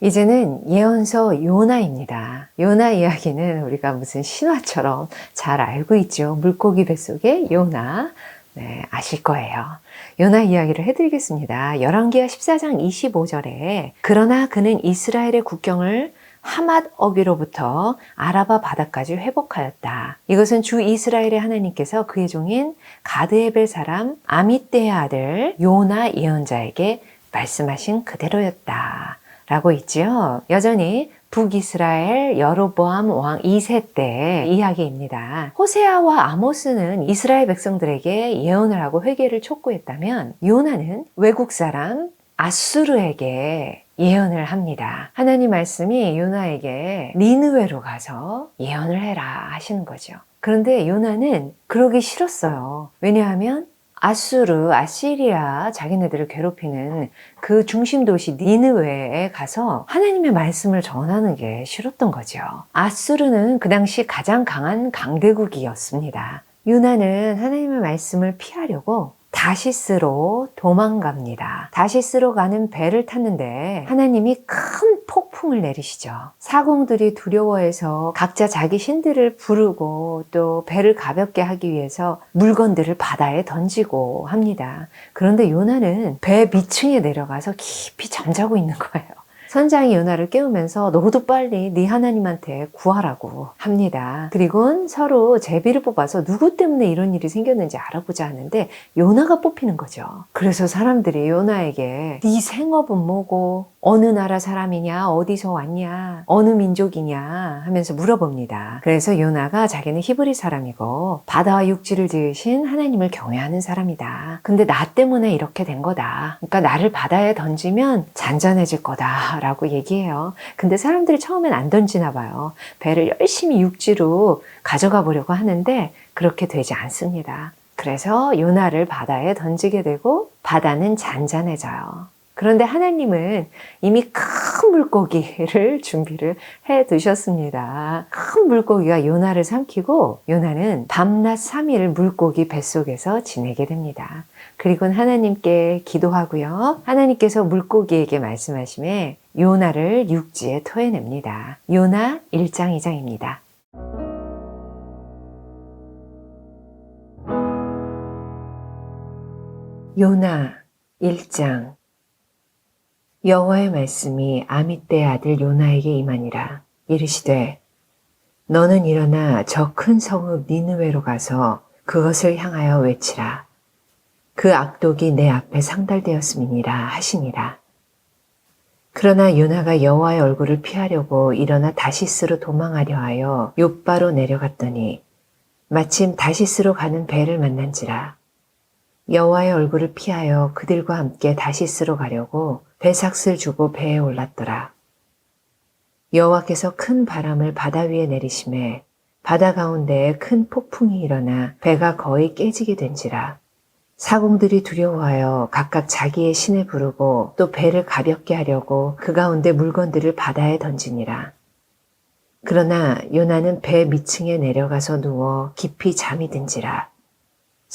이제는 예언서 요나입니다. 요나 이야기는 우리가 무슨 신화처럼 잘 알고 있죠. 물고기 뱃속의 요나. 네, 아실 거예요. 요나 이야기를 해드리겠습니다. 열왕기하 14장 25절에 그러나 그는 이스라엘의 국경을 하맛 어귀로부터 아라바 바다까지 회복하였다. 이것은 주 이스라엘의 하나님께서 그의 종인 가드에벨 사람 아미떼의 아들 요나 예언자에게 말씀하신 그대로였다. 라고 있지요. 여전히 북이스라엘 여로보암 왕 2세 때 이야기입니다. 호세아와 아모스는 이스라엘 백성들에게 예언을 하고 회개를 촉구했다면 요나는 외국 사람 아수르에게 예언을 합니다. 하나님 말씀이 요나에게 니느웨로 가서 예언을 해라 하시는 거죠. 그런데 요나는 그러기 싫었어요. 왜냐하면 아수르, 아시리아 자기네들을 괴롭히는 그 중심 도시 니느웨에 가서 하나님의 말씀을 전하는 게 싫었던 거죠. 아수르는 그 당시 가장 강한 강대국이었습니다. 유나는 하나님의 말씀을 피하려고 다시스로 도망갑니다. 다시스로 가는 배를 탔는데 하나님이 큰 폭풍을 내리시죠. 사공들이 두려워해서 각자 자기 신들을 부르고 또 배를 가볍게 하기 위해서 물건들을 바다에 던지고 합니다. 그런데 요나는 배 밑층에 내려가서 깊이 잠자고 있는 거예요. 선장이 요나를 깨우면서 너도 빨리 네 하나님한테 구하라고 합니다. 그리고 서로 제비를 뽑아서 누구 때문에 이런 일이 생겼는지 알아보자 하는데 요나가 뽑히는 거죠. 그래서 사람들이 요나에게 네 생업은 뭐고 어느 나라 사람이냐 어디서 왔냐 어느 민족이냐 하면서 물어봅니다. 그래서 요나가 자기는 히브리 사람이고 바다와 육지를 지으신 하나님을 경외하는 사람이다. 근데 나 때문에 이렇게 된 거다. 그러니까 나를 바다에 던지면 잔잔해질 거다. 라고 얘기해요. 근데 사람들이 처음엔 안 던지나 봐요. 배를 열심히 육지로 가져가 보려고 하는데 그렇게 되지 않습니다. 그래서 요나를 바다에 던지게 되고 바다는 잔잔해져요. 그런데 하나님은 이미 큰 물고기를 준비를 해 두셨습니다. 큰 물고기가 요나를 삼키고 요나는 밤낮 3일 물고기 뱃속에서 지내게 됩니다. 그리고 하나님께 기도하고요. 하나님께서 물고기에게 말씀하심에 요나를 육지에 토해냅니다. 요나 1장 2장입니다. 요나 1장 여호와의 말씀이 아미떼 아들 요나에게 임하니라. 이르시되 너는 일어나 저 큰 성읍 니느웨로 가서 그것을 향하여 외치라. 그 악독이 내 앞에 상달되었음이니라 하시니라. 그러나 요나가 여호와의 얼굴을 피하려고 일어나 다시스로 도망하려 하여 욥바로 내려갔더니 마침 다시스로 가는 배를 만난지라 여호와의 얼굴을 피하여 그들과 함께 다시스로 가려고 배삭을 주고 배에 올랐더라. 여호와께서 큰 바람을 바다 위에 내리심에 바다 가운데에 큰 폭풍이 일어나 배가 거의 깨지게 된지라. 사공들이 두려워하여 각각 자기의 신을 부르고 또 배를 가볍게 하려고 그 가운데 물건들을 바다에 던지니라. 그러나 요나는 배 밑층에 내려가서 누워 깊이 잠이 든지라.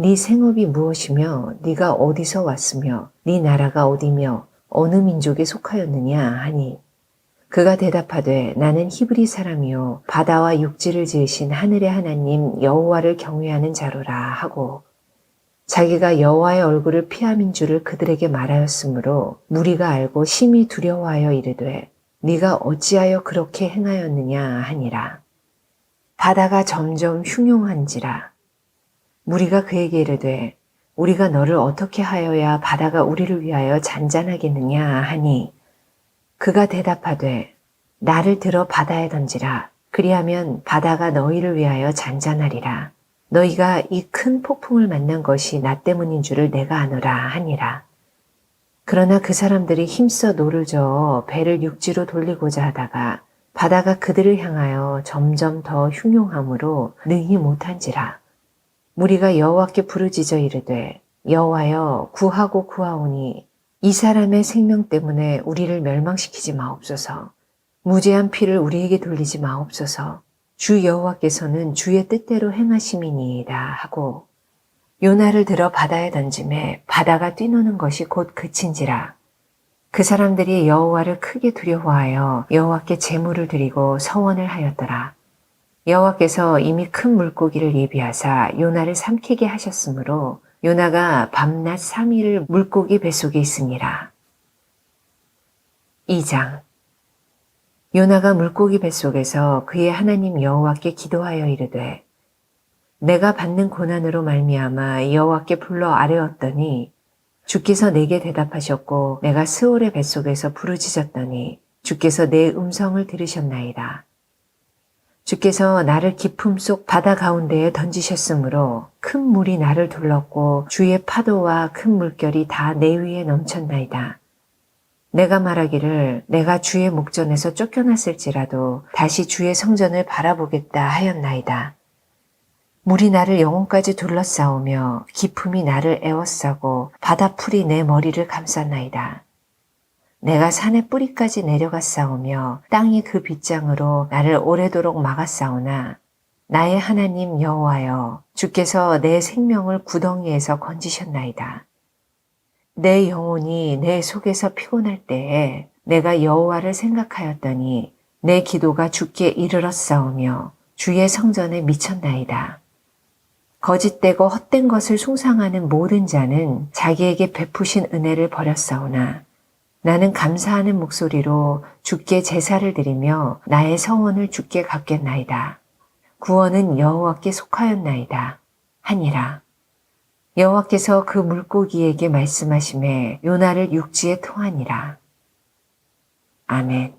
네 생업이 무엇이며 네가 어디서 왔으며 네 나라가 어디며 어느 민족에 속하였느냐 하니? 그가 대답하되 나는 히브리 사람이요 바다와 육지를 지으신 하늘의 하나님 여호와를 경외하는 자로라 하고 자기가 여호와의 얼굴을 피함인 줄을 그들에게 말하였으므로 무리가 알고 심히 두려워하여 이르되 네가 어찌하여 그렇게 행하였느냐 하니라. 바다가 점점 흉용한지라 무리가 그에게 이르되 우리가 너를 어떻게 하여야 바다가 우리를 위하여 잔잔하겠느냐 하니? 그가 대답하되 나를 들어 바다에 던지라. 그리하면 바다가 너희를 위하여 잔잔하리라. 너희가 이 큰 폭풍을 만난 것이 나 때문인 줄을 내가 아노라 하니라. 그러나 그 사람들이 힘써 노를 저어 배를 육지로 돌리고자 하다가 바다가 그들을 향하여 점점 더 흉용함으로 능히 못한지라. 무리가 여호와께 부르짖어 이르되 여호와여 구하고 구하오니 이 사람의 생명 때문에 우리를 멸망시키지 마옵소서. 무죄한 피를 우리에게 돌리지 마옵소서. 주 여호와께서는 주의 뜻대로 행하심이니이다 하고 요나를 들어 바다에 던짐에 바다가 뛰노는 것이 곧 그친지라. 그 사람들이 여호와를 크게 두려워하여 여호와께 제물을 드리고 서원을 하였더라. 여호와께서 이미 큰 물고기를 예비하사 요나를 삼키게 하셨으므로 요나가 밤낮 3일을 물고기 뱃속에 있으니라. 2장 요나가 물고기 뱃속에서 그의 하나님 여호와께 기도하여 이르되 내가 받는 고난으로 말미암아 여호와께 불러 아뢰었더니 주께서 내게 대답하셨고 내가 스올의 뱃속에서 부르짖었더니 주께서 내 음성을 들으셨나이다. 주께서 나를 깊음 속 바다 가운데에 던지셨으므로 큰 물이 나를 둘렀고 주의 파도와 큰 물결이 다 내 위에 넘쳤나이다. 내가 말하기를 내가 주의 목전에서 쫓겨났을지라도 다시 주의 성전을 바라보겠다 하였나이다. 물이 나를 영혼까지 둘러싸오며 기품이 나를 에워싸고 바다풀이 내 머리를 감쌌나이다. 내가 산의 뿌리까지 내려갔사오며 땅이 그 빗장으로 나를 오래도록 막았사오나 나의 하나님 여호와여 주께서 내 생명을 구덩이에서 건지셨나이다. 내 영혼이 내 속에서 피곤할 때에 내가 여호와를 생각하였더니 내 기도가 주께 이르렀사오며 주의 성전에 미쳤나이다. 거짓되고 헛된 것을 숭상하는 모든 자는 자기에게 베푸신 은혜를 버렸사오나 나는 감사하는 목소리로 주께 제사를 드리며 나의 성원을 주께 갚겠나이다. 구원은 여호와께 속하였나이다. 하니라. 여호와께서 그 물고기에게 말씀하심에 요나를 육지에 토하니라. 아멘.